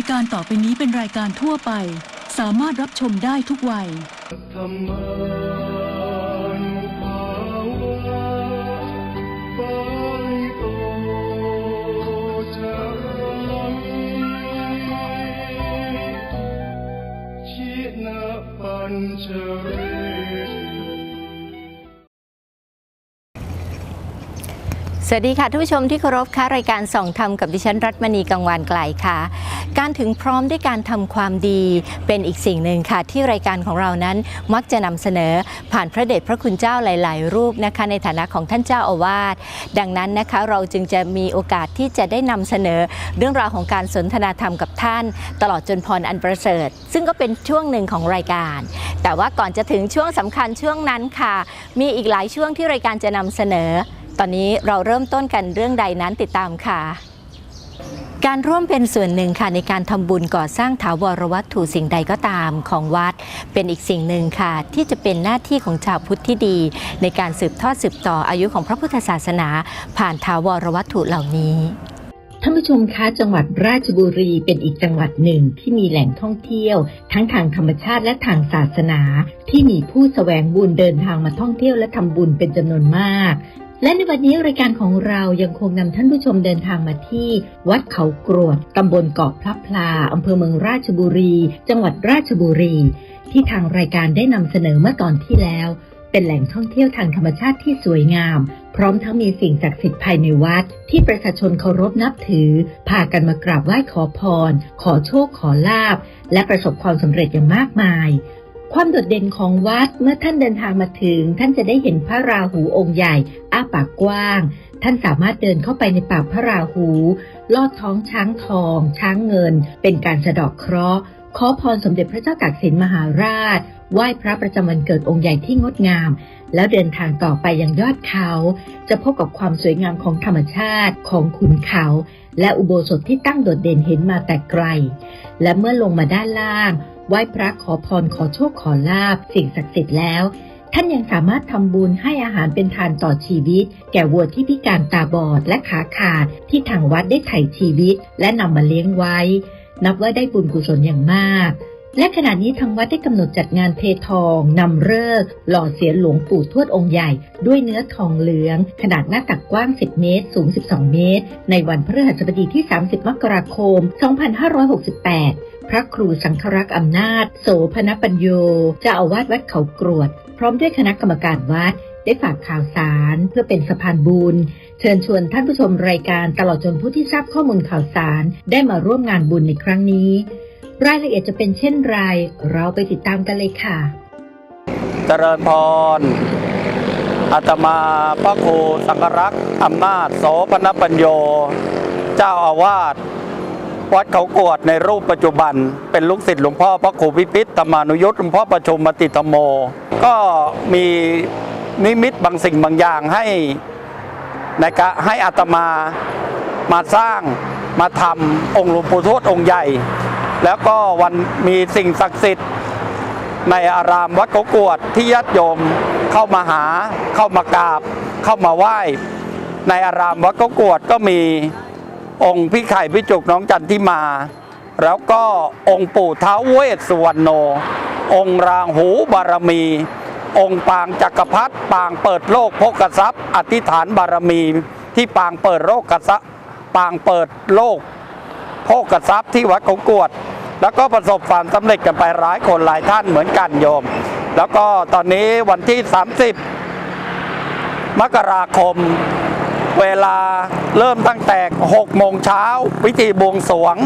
ายการต่อไปนี้เป็นรายการทั่วไป สามารถรับชมได้ทุกวัย ปัญจเว สวัสดีค่ะท่านผู้ชมที่เคารพค่ะรายการส่องธรรมกับดิฉันรัตมณีกังวานไกลค่ะ การถึงพร้อมด้วยการทำความดีเป็นอีกสิ่งหนึ่งค่ะ ที่รายการของเรานั้นมักจะนำเสนอผ่านพระเดชพระคุณเจ้าหลาย ๆ รูปนะคะ ในฐานะของท่านเจ้าอาวาสดังนั้นนะคะเราจึงจะมีโอกาสที่จะได้นำเสนอเรื่องราวของการสนทนาธรรมกับท่าน ตลอดจนพรอันประเสริฐ ซึ่งก็เป็นช่วงหนึ่งของรายการ แต่ว่าก่อนจะถึงช่วงสำคัญช่วงนั้นค่ะ มีอีกหลายช่วงที่รายการจะนำเสนอ ตอนนี้เราเริ่มต้นกันเรื่องใดนั้นติดตามค่ะ การร่วมเป็นส่วนหนึ่งค่ะในการทำบุญก่อสร้างถาวรวัตถุสิ่งใดก็ตามของวัด เป็นอีกสิ่งหนึ่งค่ะ ที่จะเป็นหน้าที่ของชาวพุทธที่ดี ในการสืบทอดสืบต่ออายุของพระพุทธศาสนา ผ่านถาวรวัตถุเหล่านี้ท่านผู้ชมคะจังหวัดราชบุรีเป็นอีกจังหวัดหนึ่งที่มีแหล่งท่องเที่ยว ทั้งทางธรรมชาติและทางศาสนา ที่มีผู้แสวงบุญเดินทางมาท่องเที่ยวและทำบุญเป็นจำนวนมาก และในวันนี้รายการของเรายังคงนำท่านผู้ชมเดินทางมาที่ วัดเขากรวดตำบลเกาะพลับพลาอำเภอเมืองราชบุรี จังหวัดราชบุรี ที่ทางรายการได้นำเสนอเมื่อตอนที่แล้ว เป็นแหล่งท่องเที่ยวทางธรรมชาติที่สวยงาม พร้อมทั้งมีสิ่งศักดิ์สิทธิ์ภายในวัด ที่ประชาชนเคารพนับถือ พากันมากราบไหว้ขอพร ขอโชคขอลาบ และประสบความสำเร็จอย่างมากมาย ความโดดเด่นของวัดเมื่อท่านเดินทางมาถึง ท่านจะได้เห็นพระราหูองค์ใหญ่อ้าปากกว้าง ท่านสามารถเดินเข้าไปในปากพระราหู ลอดท้องช้างทอง ช้างเงิน เป็นการสะดอกเคราะห์ขอพรสมเด็จพระเจ้าตากสินมหาราช ไหว้พระประจำวันเกิดองค์ใหญ่ที่งดงาม แล้วเดินทางต่อไปยังยอดเขา จะพบกับความสวยงามของธรรมชาติของขุนเขา และอุโบสถที่ตั้งโดดเด่นเห็นมาแต่ไกล และเมื่อลงมาด้านล่าง ไหว้พระขอพรขอโชคขอลาบ สิ่งศักดิ์สิทธิ์แล้ว ท่านยังสามารถทำบุญให้อาหารเป็นทานต่อชีวิต แก่วัวที่พิการตาบอดและขาขาดที่ทางวัดได้ไถ่ชีวิต และนำมาเลี้ยงไว้ นับว่าได้บุญกุศลอย่างมากและขณะนี้ทางวัดได้กำหนดจัดงานเททองนำเลิกหล่อเสียนหลวงปู่ทวดองค์ใหญ่ ด้วยเนื้อทองเหลือง ขนาดหน้าตักกว้าง 10 เมตร สูง 12 เมตร ในวันพฤหัสบดีที่ 30 มกราคม 2568 พระครูสังฆรักษ์อำนาจ โสพนปัญโยจ้าอาวาสวัดเขากรวด พร้อมด้วยคณะกรรมการวัด ได้ฝากข่าวสารเพื่อเป็นสะพานบุญเชิญชวนท่านผู้ชมรายการตลอดจนผู้ที่ทราบข้อมูลข่าวสาร ได้มาร่วมงานบุญในครั้งนี้ รายละเอียดจะเป็นเช่นไร เราไปติดตามกันเลยค่ะ เจริญพรอาตมาพระครูสังฆรักษ์อำนาจโสพนปัญโย เจ้าอาวาส วัดเขากวดในรูปปัจจุบัน เป็นลูกศิษย์หลวงพ่อพระครูพิพิธธรรมานุยุทธหลวงพ่อประชุมมติธรรมโม ก็มีนิมิตบางสิ่งบางอย่างให้ในกะให้อาตมามาสร้างมาทำองค์หลวงปู่ทวดองค์ใหญ่ แล้วก็วันมีสิ่งศักดิ์สิทธิ์ในอารามวัดเขากวดที่ญาติโยมเข้ามาหาเข้ามากราบ เข้ามาไหว้ ในอารามวัดเขากวดก็มี องค์พี่ไข่พี่จุกน้องจันทิมา แล้วก็องค์ปู่ท้าวเวสสุวรรณโน องค์รางหูบารมี องค์ปางจักรพรรดิปางเปิดโลกโภกทรัพย์อธิษฐานบารมี ที่ปางเปิดโลกกษัพย์ปางเปิดโลกโภกทรัพย์ที่วัดเขากวด แล้วก็ประสบความสำเร็จกันไปหลายคนหลายท่านเหมือนกันโยม แล้วก็ตอนนี้วันที่ 30 มกราคม เวลาเริ่มตั้งแต่ 6 โมงเช้าพิธีบวงสรวง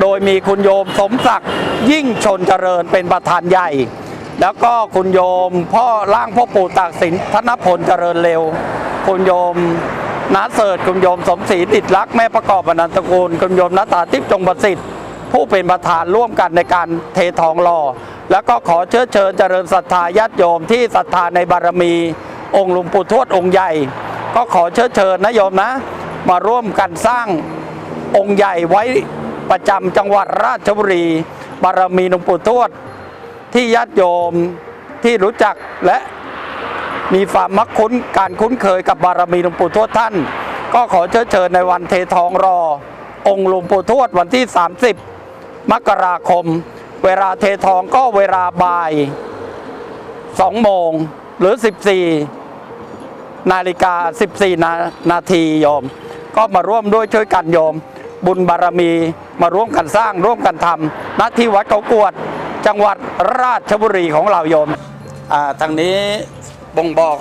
โดยมีคุณโยมสมศักดิ์ยิ่งชนเจริญเป็นประธานใหญ่ แล้วก็คุณโยมพ่อร่างพ่อปู่ตากสินธนพลเจริญเร็ว คุณโยมนาเสิร์ตคุณโยมสมศรีติดรักษ์แม่ประกอบอนันตกูลคุณโยมนาตาทิพย์จงประสิทธิ์ผู้เป็นประธานร่วมกันในการเททองหล่อแล้วก็ขอเชื้อเชิญเจริญศรัทธาญาติโยมที่ศรัทธาในบารมี องค์หลวงปู่ทวดองค์ใหญ่ ก็ขอเชื้อเชิญนะโยมนะ มาร่วมกันสร้างองค์ใหญ่ไว้ประจำจังหวัดราชบุรี บารมีหลวงปู่ทวด ที่ญาติโยมที่รู้จักและมีความมักคุ้นการคุ้นเคยกับบารมีหลวงปู่ทวดท่าน ก็ขอเชิญเชิญในวันเททองรอ องค์หลวงปู่ทวดวันที่ 30 มกราคม เวลาเททองก็เวลาบ่าย2โมงหรือ 14 นาฬิกา 14 นานาทีโยม ก็มาร่วมด้วยช่วยกันโยม บุญบารมีมาร่วมกันสร้างร่วมกันทำณที่วัดเขากวด จังหวัดราชบุรีของเราโยมทางนี้บ่งบอก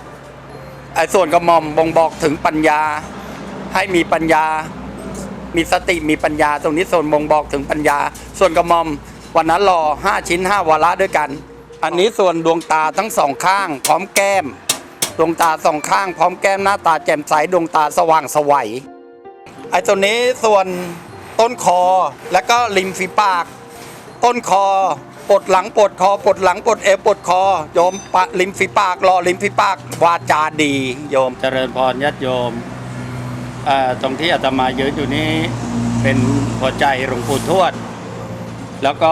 ไอ้ส่วนกระหม่อมบ่งบอกถึงปัญญาให้มีปัญญา มีสติมีปัญญา ตรงนี้ส่วนบ่งบอกถึงปัญญา ส่วนกระหม่อมวันนั้นรอ5ชิ้น 5 วาระด้วยกัน อันนี้ส่วนดวงตาทั้งสองข้างพร้อมแก้ม ดวงตาสองข้างพร้อมแก้มหน้าตาแจ่มใสดวงตาสว่างสวัยไอ้ตัวนี้ส่วนต้นคอและก็ริมฝีปาก ต้นคอปวดหลังปวดคอปวดหลังปวดเอวปวดคอโยมปะริมฝีปากรอริมฝีปากวาจาดีโยมเจริญพรญาติโยมอ่าตรงที่อาตมายืนอยู่นี้เป็นหัวใจหลวงปู่ทวด แล้วก็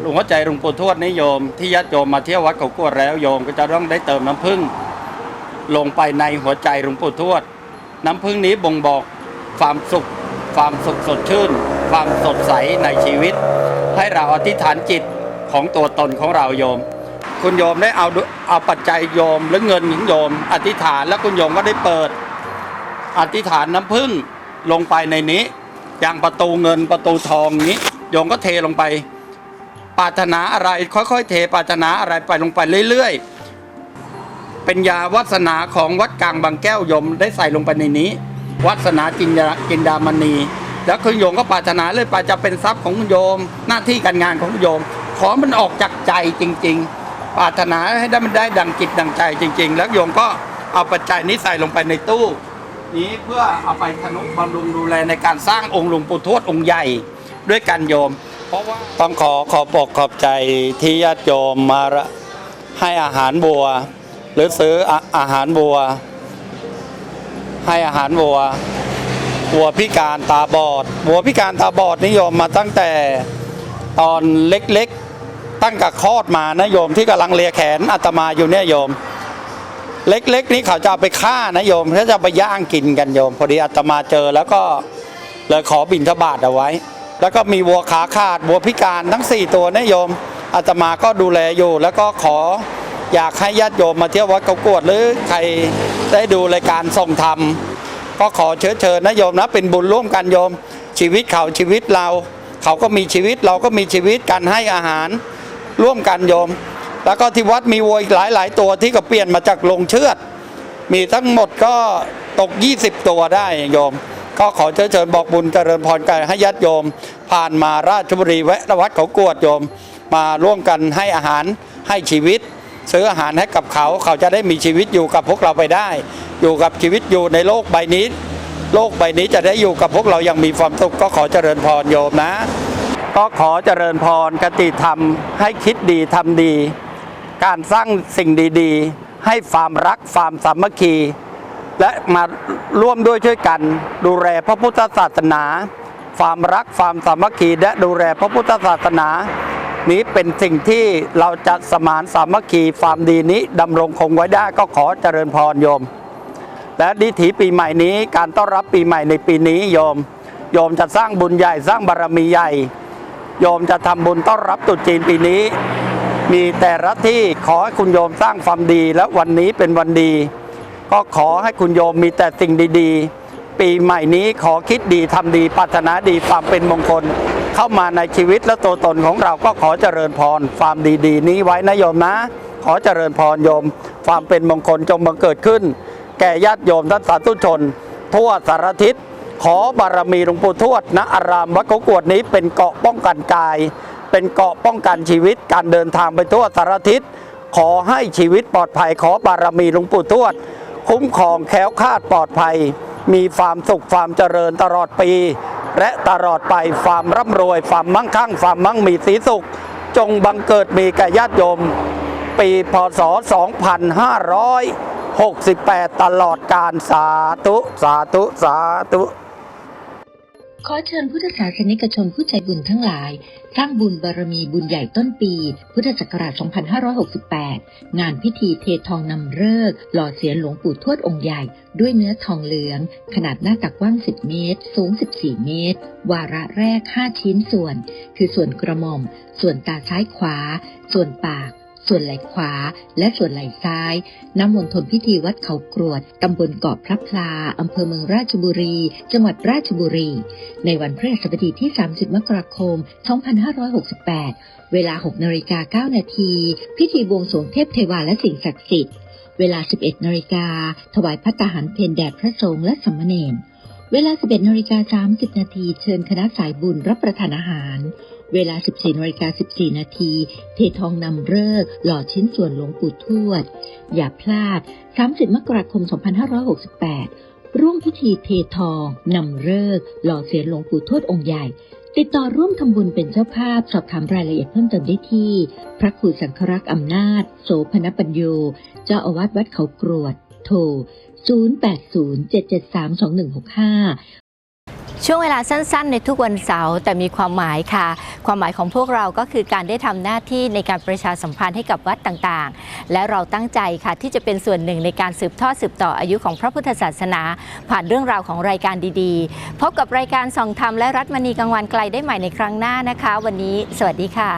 หลวงหัวใจหลวงปู่ทวดนี่โยมที่ญาติโยมมาเที่ยววัดเขากวดแล้วโยมก็จะต้องได้เติมน้ำผึ้ง ลงไปในหัวใจหลวงปู่ทวด น้ำผึ้งนี้บ่งบอกความสุข ความสุขสดชื่น ความสดใสในชีวิต ให้เราอธิษฐานจิตของตัวตนของเราโยม คุณโยมได้เอาเอาปัจจัยโยมหรือเงินของโยม อธิษฐานแล้วคุณโยมก็ได้เปิด อธิษฐานน้ำผึ้งลงไปในนี้อย่างประตูเงินประตูทองนี้ โยมก็เทลงไปปรารถนาอะไรค่อยๆ เทปรารถนาอะไรไปลงไปเรื่อยๆ เป็นยาวัสนาของวัดกลางบางแก้วโยมได้ใส่ลงไปในนี้ วัสนาจินดาจินดามณี แล้วคุณโยมก็ปรารถนาเลยไปจะเป็นทรัพย์ของคุณโยม หน้าที่การงานของคุณโยม ขอมันออกจากใจจริง ๆ ปรารถนาให้ได้มันได้ดังจิตดังใจจริง ๆ แล้วโยมก็เอาปัจจัยนี้ใส่ลงไปในตู้ นี้เพื่อเอาไปทนุบำรุงดูแลในการสร้างองค์หลวงปู่ทวดองค์ใหญ่ด้วยกันโยม เพราะว่าต้องขอขอบอกขอบใจที่ญาติโยมมาระให้อาหารบัว หรือซื้ออาอาหารบัว ให้อาหารวัว วัวพิการตาบอด วัวพิการตาบอดนิยมมาตั้งแต่ตอนเล็กๆ ตั้งแต่คลอดมานะโยมที่กำลังเลียแขนอาตมาอยู่เนี่ยโยม เล็กๆ นี้เขาจะเอาไปฆ่านะโยมเขาจะไปย่างกินกันโยม พอดีอาตมาเจอแล้วก็เลยขอบิณฑบาตเอาไว้ แล้วก็มีวัวขาขาดวัวพิการทั้ง 4 ตัวนะโยมอาตมาก็ดูแลอยู่แล้วก็ขอ อยากให้ญาติโยมมาเที่ยววัดเขากวดหรือใครได้ดูรายการส่งธรรมก็ขอเชิญเชิญนะโยมนะ เป็นบุญร่วมกันโยม ชีวิตเขาชีวิตเรา เขาก็มีชีวิตเราก็มีชีวิตกันให้อาหารร่วมกันโยม แล้วก็ที่วัดมีวัวอีกหลายหลายตัวที่ก็เปลี่ยนมาจากลงเชือด มีทั้งหมดก็ตก 20 ตัวได้โยม ก็ขอเชิญเชิญบอกบุญเจริญพรกันให้ญาติโยม ผ่านมาราชบุรีแวะวัดเขากวดโยม มาร่วมกันให้อาหารให้ชีวิต ซื้ออาหารให้กับเขา เขาจะได้มีชีวิตอยู่กับพวกเราไปได้ อยู่กับชีวิตอยู่ในโลกใบนี้ โลกใบนี้จะได้อยู่กับพวกเราอย่างมีความสุขก็ขอเจริญพรโยมนะ ก็ขอเจริญพรกติธรรม ให้คิดดีทำดี การสร้างสิ่งดีๆ ให้ความรักความสามัคคี และมาร่วมด้วยช่วยกันดูแลพระพุทธศาสนา ความรักความสามัคคีและดูแลพระพุทธศาสนา นี้เป็นสิ่งที่เราจะสมานสามัคคีความดีนี้ดำรงคงไว้ได้ก็ขอเจริญพรโยม และดิถีปีใหม่นี้การต้อนรับปีใหม่ในปีนี้โยม โยมจะสร้างบุญใหญ่สร้างบารมีใหญ่ โยมจะทำบุญต้อนรับตุจีนปีนี้ มีแต่ละที่ขอให้คุณโยมสร้างความดีและวันนี้เป็นวันดี ก็ขอให้คุณโยมมีแต่สิ่งดี ๆ ปีใหม่นี้ขอคิดดีทำดีปรารถนาดีความเป็นมงคล เข้ามาในชีวิตและตัวตนของเราก็ขอเจริญพรความดีๆ นี้ไว้นะโยมนะ ขอเจริญพรโยม ความเป็นมงคลจงบังเกิดขึ้น แก่ญาติโยมท่านสาธุชน ทั่วสารทิศขอบารมีหลวงปู่ทวดณอารามวัดเขากวดนี้เป็นเกาะป้องกันกาย เป็นเกาะป้องกันชีวิตการเดินทางไปทั่วสารทิศขอให้ชีวิตปลอดภัยขอบารมีหลวงปู่ทวด คุ้มครองแคล้วคลาดปลอดภัย มีความสุขความเจริญตลอดปี และตลอดไปความร่ำรวยความมั่งคั่งความมั่งมีสีสุข จงบังเกิดมีแก่ญาติโยม ปีพศ 2568 ตลอดการสาธุ สาธุ สาธุ ขอเชิญพุทธศาสนิกชนผู้ใจบุญทั้งหลาย สร้างบุญบารมีบุญใหญ่ต้นปี พุทธศักราช 2568 งานพิธีเททองนำเลิกหล่อเสียนหลวงปู่ทวดองค์ใหญ่ ด้วยเนื้อทองเหลือง ขนาดหน้าตักกว้าง 10 เมตร สูง 14 เมตร วาระแรก 5 ชิ้นส่วน คือส่วนกระหม่อม ส่วนตาซ้ายขวา ส่วนปาก ส่วนไหล่ขวา และส่วนไหล่ซ้ายณมณฑลพิธีวัดเขากรวด ตำบลเกาะพระพลา อำเภอเมืองราชบุรี จังหวัดราชบุรี ในวันพฤหัสบดีที่ 30 มกราคม 2568 เวลา 6นาฬิกา9นาทีพิธีบวงสรวงเทพเทวาและสิ่งศักดิ์สิทธิ์ เวลา 11นาฬิกาถวายพัตตาหารเพนแด่พระสงฆ์และสามเณรเวลา 11นาฬิกา30นาทีเชิญคณะสายบุญรับประทานอาหาร เวลา 14นาฬิกา14 นาที เททองนำเลิกหล่อชิ้นส่วนหลวงปู่ทวด อย่าพลาด 30 มกราคม 2568 ร่วมพิธีเททองนำเลิกหล่อเสียนหลวงปู่ทวดองค์ใหญ่ ติดต่อร่วมทำบุญเป็นเจ้าภาพ สอบถามรายละเอียดเพิ่มเติมได้ที่ พระครูสังฆรักษ์อำนาจ โสพนปัญโย เจ้าอาวาสวัดเขากรวด โทร 0807732165 ช่วงเวลาสั้นๆ ในทุกวันเสาร์แต่มีความหมายค่ะ ความหมายของพวกเราก็คือการได้ทำหน้าที่ในการประชาสัมพันธ์ให้กับวัดต่างๆ และเราตั้งใจค่ะที่จะเป็นส่วนหนึ่งในการสืบทอดสืบต่ออายุของพระพุทธศาสนา ผ่านเรื่องราวของรายการดีๆ พบกับรายการส่องธรรมและรัตมณีกลางวันไกลได้ใหม่ในครั้งหน้านะคะ วันนี้ สวัสดีค่ะ